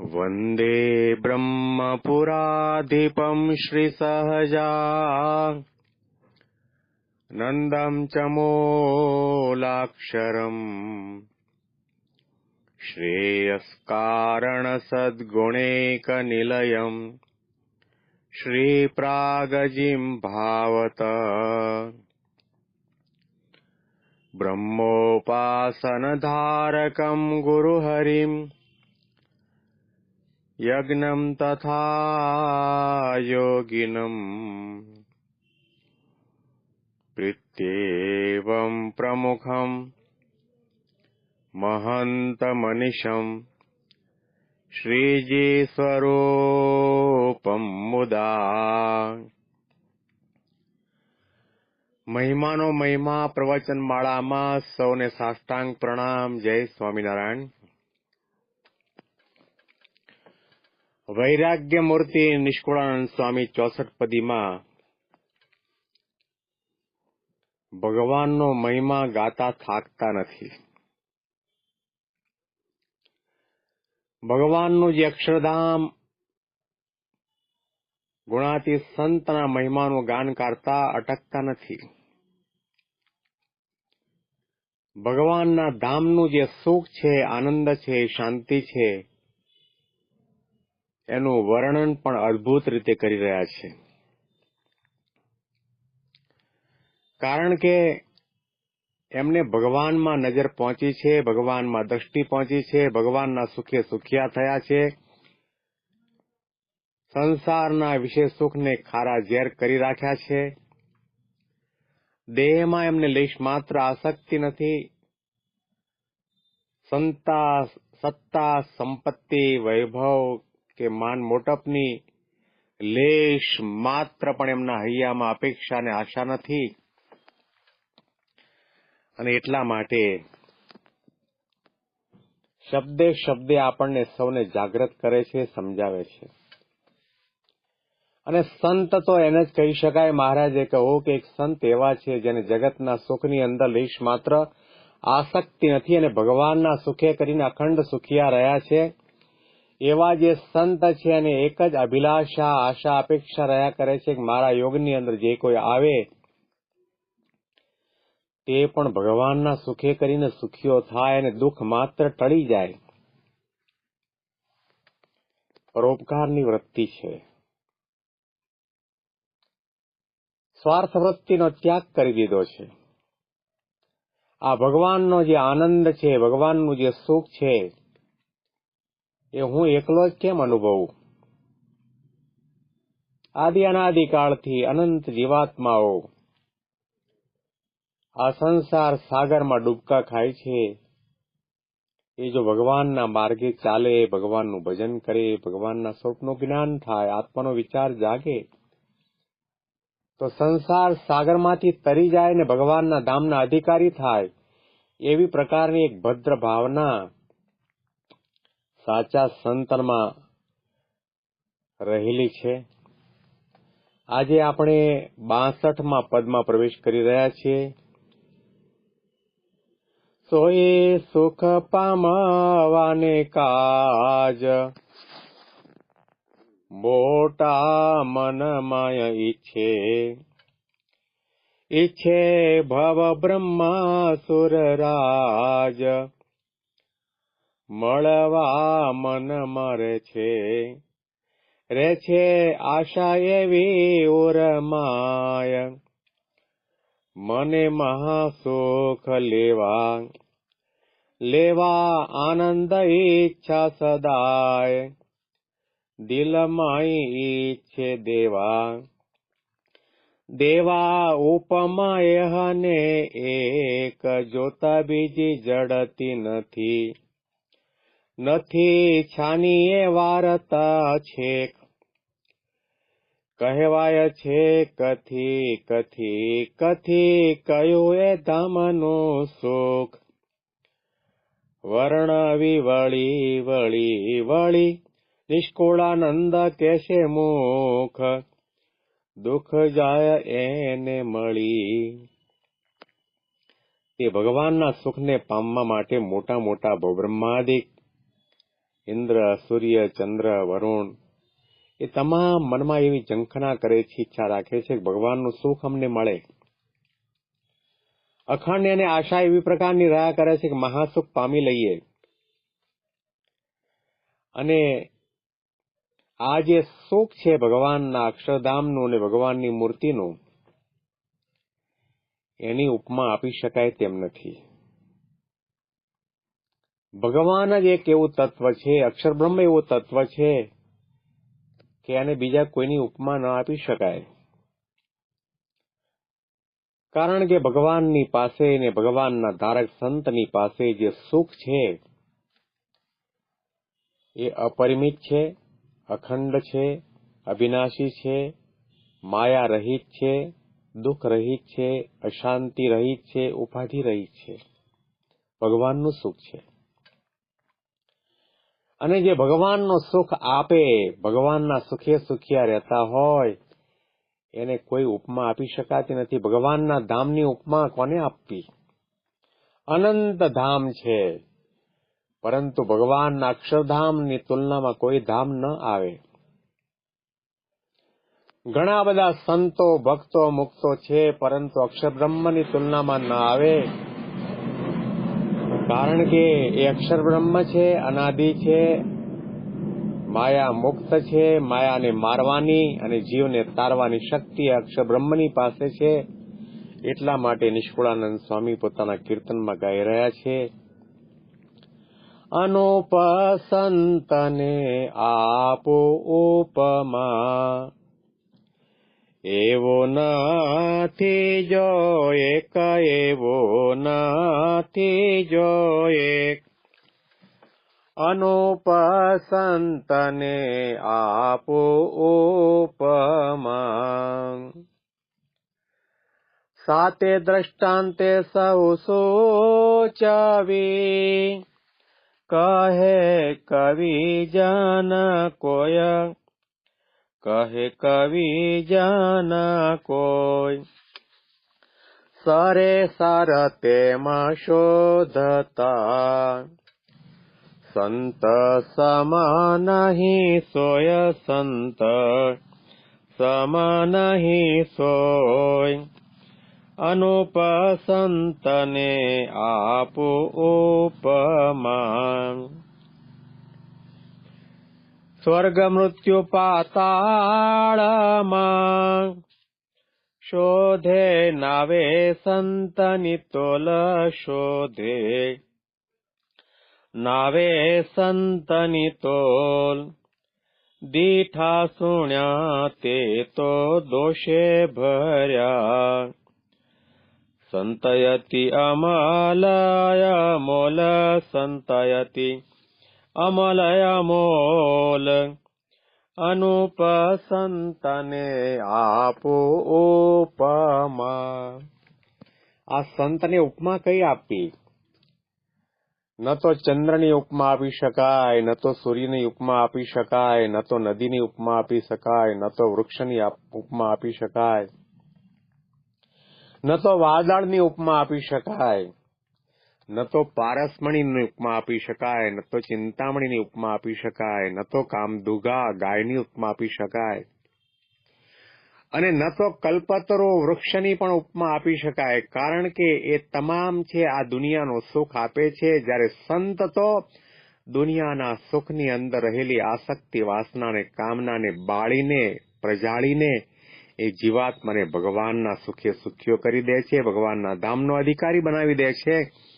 वन्दे ब्रह्मपुराधिपम् श्रीसहजा। नन्दम् च मूलाक्षरम् श्रेयस्कारणसद्गुणैकनिलयम् श्रीप्रागजिम् भावत। ब्रह्मोपासनधारकम् गुरुहरिम् यज्ञम् तथा योगिनम् प्रीत्येवम् प्रमुखम् महन्तमनिशम् શ્રીજી મુદા મહિમાનો મહિમા પ્રવચન માળામાં સૌને સાષ્ટાંગ પ્રણામ જય સ્વામિનારાયણ વૈરાગ્ય મૂર્તિ નિષ્કુળાનંદ સ્વામી ચોસઠ પદીમાં ભગવાનનો મહિમા ગાતા થાકતા નથી. ભગવાનનું જે અક્ષરધામ ગુણાતી સંતના મહિમાનું ગાન કરતા અટકતા નથી. ભગવાનના ધામનું જે સુખ છે, આનંદ છે, શાંતિ છે એનું વર્ણન પણ અદ્ભુત રીતે કરી રહ્યા છે. કારણ કે એમને ભગવાનમાં નજર પહોંચી છે, ભગવાનમાં દ્રષ્ટિ પહોંચી છે, ભગવાનના સુખે સુખિયા થયા છે. સંસારના વિશે સુખને ખારા ઝેર કરી રાખ્યા છે. દેહમાં એમને લેશ માત્ર આસક્તિ નથી. સંતા, સત્તા, સંપત્તિ, વૈભવ કે માન મોટપની લેશ માત્ર પણ એમના હૈયામાં અપેક્ષા અને આશા નથી. અને એટલા માટે શબ્દે શબ્દે આપણને સૌને જાગૃત કરે છે, સમજાવે છે. અને સંત તો એને જ કહી શકાય મહારાજે કહો કે એક સંત એવા છે જેને જગતના સુખની અંદર લેશ માત્ર આસક્તિ નથી અને ભગવાનના સુખે કરીને અખંડ સુખિયા રહ્યા છે. એવા જે સંત છે અને એક જ અભિલાષા, આશા, અપેક્ષા રહ્યા કરે છે કે મારા યોગની અંદર જે કોઈ આવે, તે પણ ભગવાનના સુખે કરીને સુખીઓ થાય અને દુઃખ માત્ર ટળી જાય. પરોપકારની વૃત્તિ છે. સ્વાર્થ વૃત્તિનો ત્યાગ કરી દીધો છે. આ ભગવાનનો જે આનંદ છે, ભગવાનનું જે સુખ છે એ હું એકલો જ કેમ અનુભવું? આદિ અનાદિકાળથી અનંત જીવાત્માઓ. આ સંસાર સાગરમાં ડૂબકા ખાય છે. એ જો ભગવાનના માર્ગે ચાલે, ભગવાનનું ભજન કરે, ભગવાનના સ્વરૂપનું જ્ઞાન થાય, આત્માનો વિચાર જાગે, તો સંસાર સાગરમાંથી તરી જાય ને ભગવાનના ધામના અધિકારી થાય, એવી પ્રકારની એક ભદ્ર ભાવના સાચા સંતનમાં રહેલી છે. આજે આપણે બાસઠમાં પદમાં પ્રવેશ કરી રહ્યા છીએ. સોએ સુખ પામવાને કાજ, મોટા મનમાય ઈચ્છે. ઈચ્છે ભવ બ્રહ્મા સુરરાજ મળવા મન મરે છે. રે છે આશા એવી ઉરમાય મને મહાસુખ લેવા લેવા આનંદ ઈચ્છા સદાય. દિલમાં ઈચ્છે દેવા દેવા ઉપમાય હને એક, જોતા બીજી જડતી નથી. નથી છાની એ વારતા છેક. કહેવાય છે કથી કથી કથી કયું એ ધામનું સુખ વર્ણવી વળી વળી વળી, નિષ્કુળાનંદ કેશે મુખ? દુઃખ જાય એને મળી. તે ભગવાનના સુખને પામવા માટે મોટા મોટા ભબ્રહ્માદિક ઇન્દ્ર, સૂર્ય, ચંદ્ર, વરુણ, એ તમામ મનમાં એવી ઝંખના કરે છે, ઈચ્છા રાખે છે કે ભગવાનનું સુખ અમને મળે. અખંડ અને આશા એવી પ્રકારની રહ્યા કરે છે કે મહાસુખ પામી લઈએ. અને આ જે સુખ છે ભગવાનના અક્ષરધામનું અને ભગવાનની મૂર્તિનું, એની ઉપમા આપી શકાય તેમ નથી. ભગવાન જ એક એવું તત્વ છે, અક્ષર બ્રહ્મ એવું તત્વ છે કે આને બીજા કોઈની ઉપમા ન આપી શકાય. કારણ કે ભગવાનની પાસે ને ભગવાનના ધારક સંતની પાસે જે સુખ છે, એ અપરિમિત છે, અખંડ છે, અવિનાશી છે માયા રહિત છે દુઃખ રહિત છે અશાંતિ રહિત છે ઉપાધિ રહિત છે. ભગવાનનું સુખ છે. અને જે ભગવાનનો સુખ આપે, ભગવાનના સુખે સુખિયા રહેતા હોય, એને કોઈ ઉપમા આપી શકાતી નથી. ભગવાનના ધામની ઉપમા કોને આપવી? અનંત ધામ છે. પરંતુ ભગવાનના અક્ષરધામની તુલનામાં કોઈ ધામ ન આવે. ઘણા બધા સંતો, ભક્તો, મુક્તો છે, પરંતુ અક્ષર બ્રહ્મની તુલનામાં ન આવે. કારણ કે એ અક્ષર બ્રહ્મ છે, અનાદિ છે, માયા મુક્ત છે, માયાને મારવાની અને જીવને તારવાની શક્તિ અક્ષર બ્રહ્મની પાસે છે. એટલા માટે નિષ્કુળાનંદ સ્વામી પોતાના કીર્તનમાં ગાઈ રહ્યા છે. અનુપસંતને આપો ઉપમા એવો નથી જો એક, એવો નથી જો એક. અનુપસંતને આપો ઉપમા. સાતે દ્રષ્ટાંતે સૌ સોચાવી. કહે કવિ જન કોય કહે કવિ જન કોઈ સરે સર તેમાં શોધતા સંત સમ નહીં સોય સંત સમ નહીં સોય અનુપસંતને આપો ઉપમા स्वर्गमृत्युपाताळमा शोधे नावे सन्तनितोलशोधे नावे सन्तनितोल् दीठा सुण्या ते तो दोषे भर्या। सन्तयति अमलयमोल सन्तयति। ભર્યા સંતયતિ અમલય મોલ સંતયતિ અમલય મોલ અનુપસંતને આપો ઉપમા. આ સંતને ઉપમા કઈ આપી? ન તો ચંદ્રની ઉપમા આપી શકાય, ન તો સૂર્યની ઉપમા આપી શકાય, ન તો નદીની ઉપમા આપી શકાય, ન તો વૃક્ષની ઉપમા આપી શકાય. ન તો વાદળની ઉપમા આપી શકાય. ન તો પારસમણીની ઉપમા આપી શકાય, ન તો ચિંતામણીની ઉપમા આપી શકાય, ન તો કામદુગા ગાયની ઉપમા આપી શકાય. અને ન તો કલ્પતરો વૃક્ષની પણ ઉપમા આપી શકાય, કારણ કે એ તમામ છે આ દુનિયાનો સુખ આપે છે. જ્યારે સંત તો દુનિયાના સુખની અંદર રહેલી આસક્તિ, વાસનાને, કામનાને બાળીને, પ્રજાળીને એ જીવાત્માને ભગવાનના સુખે સુખ્યો કરી દે છે, ભગવાનના ધામનો અધિકારી બનાવી દે છે.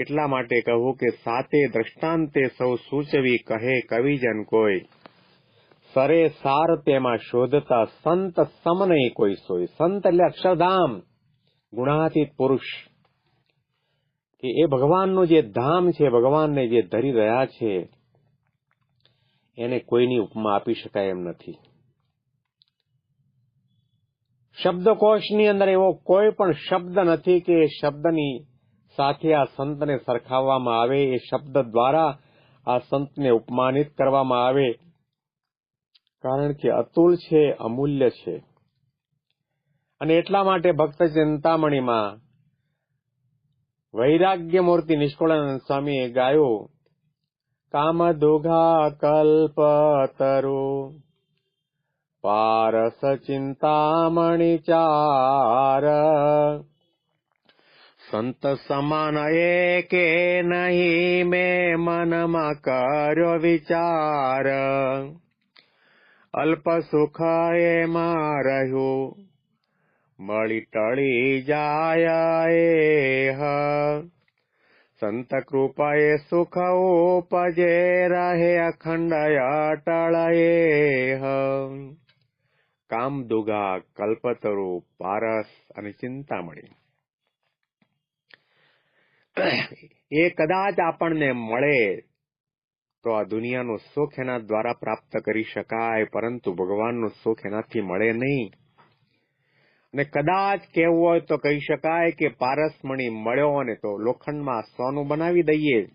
એટલા માટે કહું કે સાતે દ્રષ્ટાંતે સૌ સૂચવી કહે કવિજન કોઈ. સરે સાર તેમાં શોધતા સંત સમ નહીં કોઈ સોય. સંત એટલે અક્ષરધામ. ગુણાતીત પુરુષ. કે એ ભગવાનનું જે ધામ છે, ભગવાનને જે ધરી રહ્યા છે, એને કોઈની ઉપમા આપી શકાય એમ નથી. શબ્દકોશની અંદર એવો કોઈ પણ શબ્દ નથી કે શબ્દની સાથે આ સંતને સરખાવવામાં આવે એ શબ્દ દ્વારા આ સંતને ઉપમાનિત કરવામાં આવે. કારણ કે અતુલ છે, અમૂલ્ય છે. અને એટલા માટે ભક્ત ચિંતામણીમાં વૈરાગ્ય મૂર્તિ નિષ્કુળાનંદ સ્વામીએ ગાયો કામદુઘા કલ્પતરુ પારસ ચિંતામણી ચાર સંત સમાન એકે નહીં મેં મનમાં કર્યો વિચાર અલ્પ સુખ એમાં રહ્યું મળી ટળી જાય એહ સંત કૃપાએ સુખ ઉપજે રહે અખંડ અટળ એહ કામદુગા કલ્પતરુ પારસ અને ચિંતામણી એ કદાચ આપણને મળે તો આ દુનિયાનું સુખ એના દ્વારા પ્રાપ્ત કરી શકાય, પરંતુ ભગવાનનું સુખ એનાથી મળે નહીં. અને કદાચ કહેવું હોય તો કહી શકાય કે પારસમણી મળ્યો અને તો લોખંડમાં સોનું બનાવી દઈએ.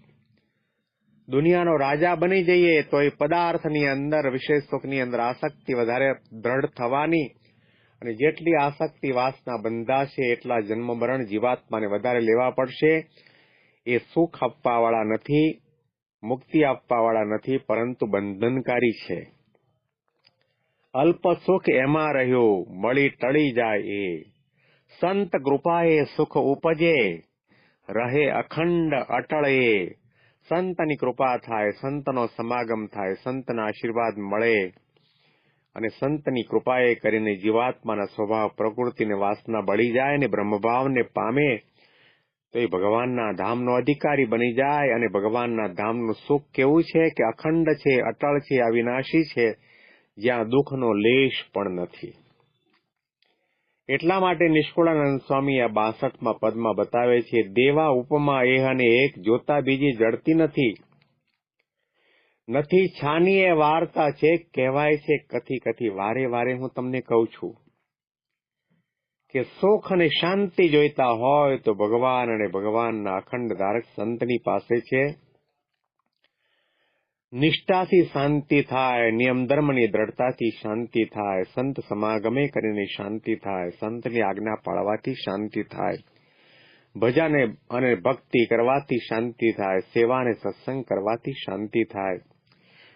દુનિયાનો રાજા બની જઈએ તો એ પદાર્થની અંદર, વિશેષ સુખની અંદર આસક્તિ વધારે દ્રઢ થવાની. અને જેટલી આસક્તિ વાસના બંધાશે, એટલા જન્મ મરણ જીવાત્માને વધારે લેવા પડશે. એ સુખ આપવાવાળા નથી, મુક્તિ આપવાવાળા નથી, પરંતુ બંધનકારી છે. અલ્પ સુખ એમાં રહ્યું મળી ટળી જાય એ. સંત કૃપાએ સુખ ઉપજે, રહે અખંડ અટળ એ. સંતની કૃપા થાય, સંતનો સમાગમ થાય, સંતના આશીર્વાદ મળે. અને સંતની કૃપાએ કરીને જીવાત્માના સ્વભાવ પ્રકૃતિને વાસના બળી જાય અને બ્રહ્મભાવને પામે તો એ ભગવાનના ધામનો અધિકારી બની જાય અને ભગવાનના ધામનું સુખ કેવું છે કે અખંડ છે, અટળ છે, અવિનાશી છે, જ્યાં દુઃખનો લેશ પણ નથી. એટલા માટે નિષ્કુળાનંદ સ્વામી આ બાસઠમાં પદમાં બતાવે છે, દેવા ઉપમા એહ અને એક જોતા બીજી જડતી નથી. નથી છાની એ વાર્તા છે, કહેવાય છે કથી કથી વારે વારે હું તમને કહું છું. કે સુખ અને શાંતિ જોઈતા હોય તો ભગવાન અને ભગવાનના અખંડ ધારક સંતની પાસે છે. નિષ્ઠાથી શાંતિ થાય, નિયમ ધર્મની દ્રઢતાથી શાંતિ થાય, સંત સમાગમે કરીને શાંતિ થાય, સંતની આજ્ઞા પાળવાથી શાંતિ થાય, ભજન અને ભક્તિ કરવાથી શાંતિ થાય, સેવા અને સત્સંગ કરવાથી શાંતિ થાય,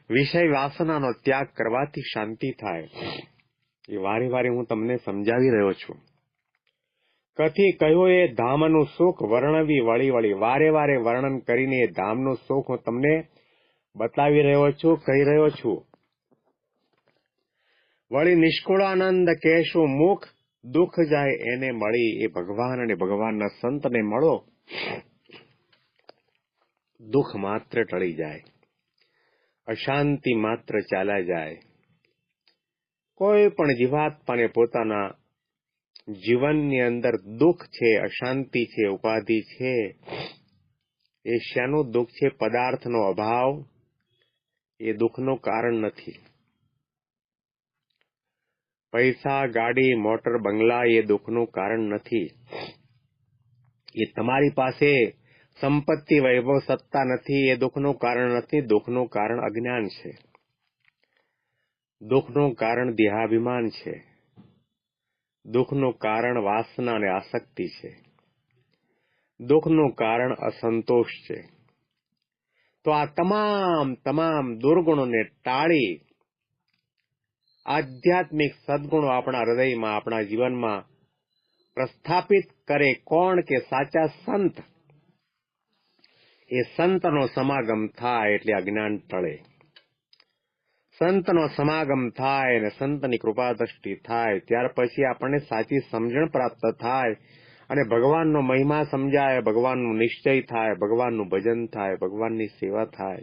વિષય વાસનાનો ત્યાગ કરવાથી શાંતિ થાય. એ વારે વારે હું તમને સમજાવી રહ્યો છું. કથી કહ્યું, એ ધામનું સુખ વર્ણવી વળી વળી. વારે વારે વર્ણન કરીને એ ધામનું સુખ હું તમને બતાવી રહ્યો છું, કહી રહ્યો છું. વળી નિષ્કુળાનંદ કહેશું મુખ દુઃખ જાય એને મળી, એ ભગવાન અને ભગવાનના સંતને મળો, દુઃખ માત્ર ટળી જાય, અશાંતિ માત્ર ચાલ્યા જાય. કોઈ પણ જીવાત્માને પોતાના જીવનની અંદર દુઃખ છે, અશાંતિ છે, ઉપાધિ છે, એ શાનું દુઃખ છે? પદાર્થનો અભાવ. એ દુઃખનું કારણ નથી. પૈસા, ગાડી, મોટર, બંગલા એ દુઃખનું કારણ નથી. એ તમારી પાસે સંપત્તિ, વૈભવ, સત્તા નથી, એ દુઃખનું કારણ નથી. દુઃખનું કારણ અજ્ઞાન છે. દુઃખનું કારણ દેહાભિમાન છે. દુઃખનું કારણ વાસના અને આસક્તિ છે. દુઃખનું કારણ અસંતોષ છે. તો આ તમામ તમામ દુર્ગુણોને ટાળી આધ્યાત્મિક સદગુણો આપણા હૃદયમાં, આપણા જીવનમાં પ્રસ્થાપિત કરે કોણ કે સાચા સંત? એ સંતનો સમાગમ થાય એટલે અજ્ઞાન ટળે. સંતનો સમાગમ થાય અને સંતની કૃપા દ્રષ્ટિ થાય, ત્યાર પછી આપણને સાચી સમજણ પ્રાપ્ત થાય અને ભગવાનનો મહિમા સમજાય, ભગવાનનું નિશ્ચય થાય, ભગવાનનું ભજન થાય, ભગવાનની સેવા થાય.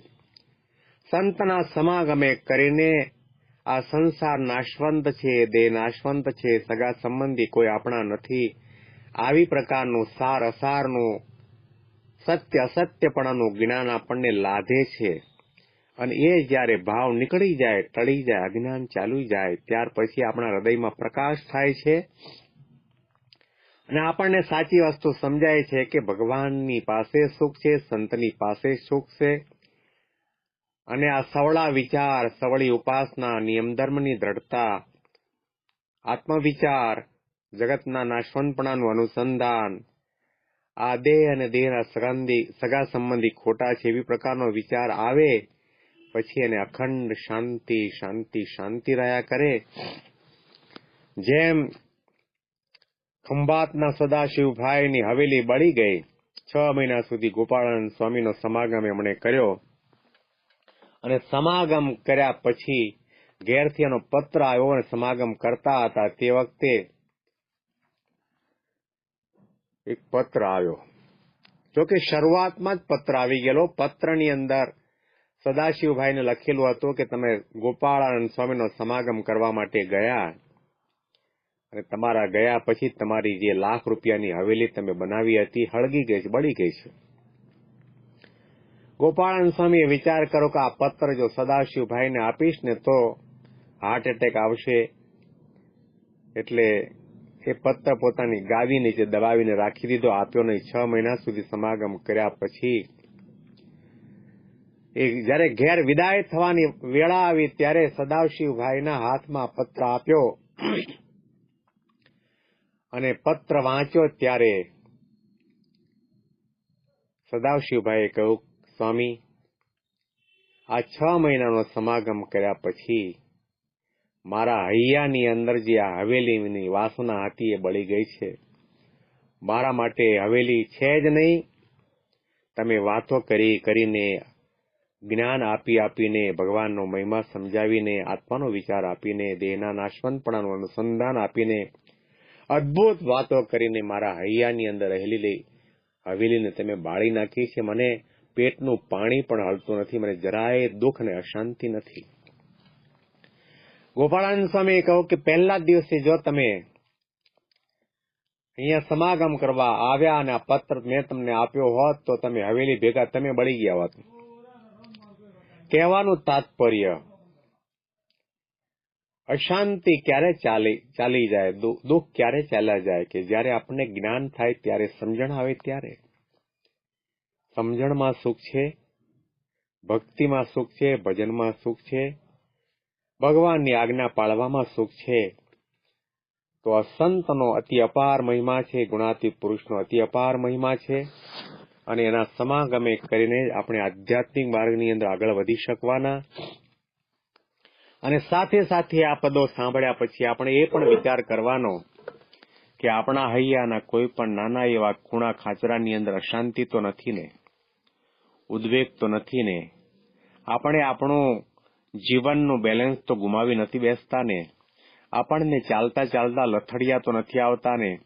સંતના સમાગમે કરીને આ સંસાર નાશવંત છે, દેહ નાશવંત છે, સગા સંબંધી કોઈ આપણા નથી. આવી પ્રકારનું સાર અસારનું સત્ય અસત્યપણાનું જ્ઞાન આપણને લાધે છે. અને એ જ્યારે ભાવ નીકળી જાય ટળી જાય, અજ્ઞાન ચાલુ જાય, ત્યાર પછી આપણા હૃદયમાં પ્રકાશ થાય છે. અને આપણને સાચી વસ્તુ સમજાય છે કે ભગવાનની પાસે સુખ છે, સંતની પાસે સુખ છે. અને આ સવળા વિચાર, સવળી ઉપાસના નિયમ ધર્મની દ્રઢતા, આત્મવિચાર, જગતના નાશવંતપણાનું અનુસંધાન, આ દેહ અને દેહના સગા સંબંધી ખોટા છે એવી પ્રકારનો વિચાર આવે પછી એને અખંડ શાંતિ શાંતિ શાંતિ રહ્યા કરે. જેમ ખંભાતના સદાશિવભાઈની હવેલી બળી ગઈ, છ મહિના સુધી ગોપાળાનંદ સ્વામીનો સમાગમ એમણે કર્યો. અને સમાગમ કર્યા પછી ઘેરથી એનો પત્ર આવ્યો અને સમાગમ કરતા હતા. તે વખતે એક પત્ર આવ્યો. જોકે શરૂઆતમાં જ પત્ર આવી ગયેલો. પત્રની અંદર સદાશિવભાઈને લખેલું હતું કે તમે ગોપાળાનંદ સ્વામીનો સમાગમ કરવા માટે ગયા અને તમારા ગયા પછી તમારી જે લાખ રૂપિયાની હવેલી તમે બનાવી હતી, હળગી ગઈ છે, બળી ગઈ છે. ગોપાળાનંદ સ્વામીએ વિચાર કરો કે આ પત્ર જો સદાશિવભાઈને આપીશ ને તો હાર્ટ એટેક આવશે. એટલે એ પત્ર પોતાની ગાદી નીચે દબાવીને રાખી દીધો. આપ્યો નહીં છ મહિના સુધી સમાગમ કર્યા પછી એ જયારે ઘેર વિદાય થવાની વેળા આવી ત્યારે સદાશિવભાઈના હાથમાં પત્ર આપ્યો. અને પત્ર વાંચ્યો ત્યારે સદાશિવભાઈએ કહ્યું, સ્વામી, આ છ મહિનાનો સમાગમ કર્યા પછી મારા હૈયાની અંદર જે આ હવેલીની વાસના હતી એ બળી ગઈ છે. મારા માટે હવેલી છે જ નહીં. તમે વાતો કરી કરીને જ્ઞાન આપી આપીને ભગવાનનો મહિમા સમજાવીને, આત્માનો વિચાર આપીને, દેહના નાશવંતપણાનું અનુસંધાન આપીને, અદભુત વાતો કરીને મારા હૈયાની અંદર રહેલી હવેલીને તમે બાળી નાખી છે. મને પેટનું પાણી પણ હલતું નથી, મને જરાય દુઃખ અને અશાંતિ નથી. ગોપાળાનંદ સ્વામી કહ્યું કે પહેલા દિવસે જો તમે અહીંયા સમાગમ કરવા આવ્યા અને આ પત્ર મેં તમને આપ્યો હોત, તો તમે હવેલી ભેગા તમે બળી ગયા હોત. કહેવાનું તાત્પર્ય. અશાંતિ ક્યારે ચાલી ચાલી જાય દુઃખ ક્યારે ચાલ્યા જાય કે જ્યારે આપણને જ્ઞાન થાય ત્યારે સમજણ આવે ત્યારે? સમજણમાં સુખ છે, ભક્તિમાં સુખ છે, ભજનમાં સુખ છે, ભગવાનની આજ્ઞા પાળવામાં સુખ છે, તો અસંતનો અતિ અપાર મહિમા છે ગુણાતી પુરુષનો અતિ અપાર મહિમા છે. અને એના સમાગમે કરીને આપણે આધ્યાત્મિક માર્ગની અંદર આગળ વધી શકવાના. અને સાથે સાથે આ પદો સાંભળ્યા પછી આપણે એ પણ વિચાર કરવાનો કે આપણા હૈયાના કોઈ પણ નાના એવા ખૂણા ખાચરાની અંદર અશાંતિ તો નથી ને? ઉદ્વેગ તો નથી ને? આપણે આપણું જીવનનું બેલેન્સ તો ગુમાવી નથી બેસતા ને? આપણને ચાલતા ચાલતા લથડિયા તો નથી આવતા ને?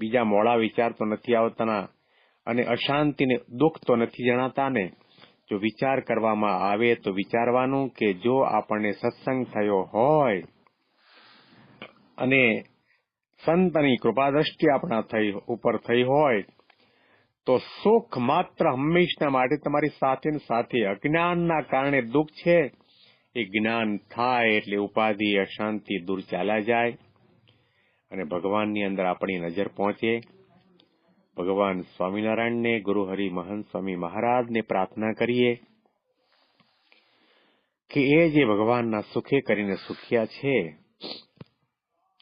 બીજા મોડા વિચાર તો નથી આવતા અને અશાંતિને દુઃખ તો નથી જણાતા ને જો વિચાર કરવામાં આવે તો વિચારવાનું કે જો આપણને સત્સંગ થયો હોય અને સંતની કૃપા દ્રષ્ટિ આપણા થઈ, ઉપર થઈ હોય, તો સુખ માત્ર હંમેશના માટે તમારી સાથે સાથે અજ્ઞાનના કારણે દુઃખ છે. એ જ્ઞાન થાય એટલે ઉપાધિ, અશાંતિ દૂર ચાલ્યા જાય. અને ભગવાનની અંદર આપણી નજર પહોંચે. ભગવાન સ્વામિનારાયણને ગુરુ મહંત સ્વામી મહારાજને પ્રાર્થના કરીએ કે એ જે ભગવાનના સુખે કરીને સુખ્યા છે,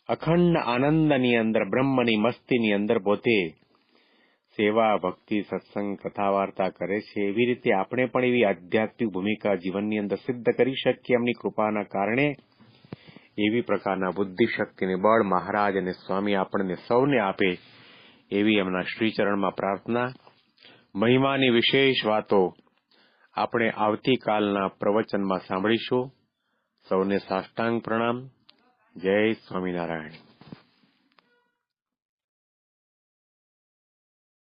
અખંડ આનંદની અંદર, બ્રહ્મની મસ્તીની અંદર પોતે સેવા, ભક્તિ, સત્સંગ કથા વાર્તા કરે છે. એવી રીતે આપણે પણ એવી આધ્યાત્મિક ભૂમિકા જીવનની અંદર સિદ્ધ કરી શકીએ. એમની કૃપાના કારણે એવી પ્રકારના બુદ્ધિ શક્તિને બળ મહારાજ અને સ્વામી આપણને સૌને આપે એવી એમના શ્રીચરણમાં પ્રાર્થના, મહિમાની વિશેષ વાતો આપણે આવતીકાલના પ્રવચનમાં સાંભળીશું. સૌને સાષ્ટાંગ પ્રણામ. જય સ્વામિનારાયણ.